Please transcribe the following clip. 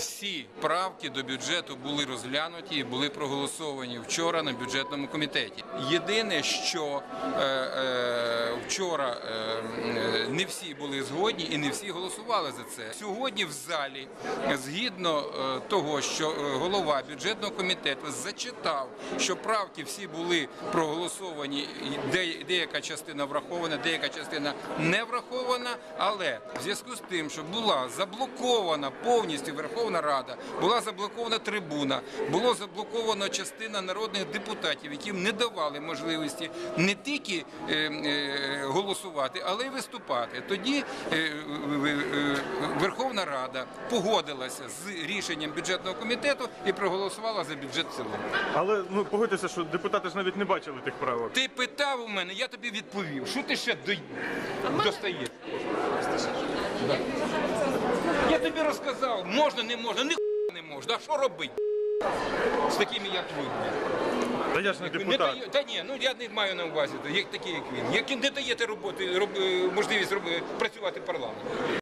Всі правки до бюджету були розглянуті і були проголосовані вчора на бюджетному комітеті. Єдине, що е, е, вчора е, не всі були згодні і не всі голосували за це. Сьогодні в залі, згідно е, того, що е, голова бюджетного комітету зачитав, що правки всі були проголосовані, деяка частина врахована, деяка частина не врахована, але в зв'язку з тим, що була заблокована повністю Верховна Рада, була заблокована трибуна, було заблоковано частина народних депутатів, яким не давали можливості не тільки е, голосувати, але й виступати. Тоді е, е, е, Верховна Рада погодилася з рішенням бюджетного комітету і проголосувала за бюджет в цілому. Але ну погодьтеся, що депутати ж навіть не бачили тих правок. Ти питав у мене, я тобі відповів. Що ти ще до... достаєш? Я тобі розказав, можна, не можна, ні не можна. А що робити? З такими, як ви. Та я ж не Не депутат. дає- та ні, ну я не маю на увазі, як такі, як він. Які не даєте роботи, роб- можливість роб- працювати в парламенті.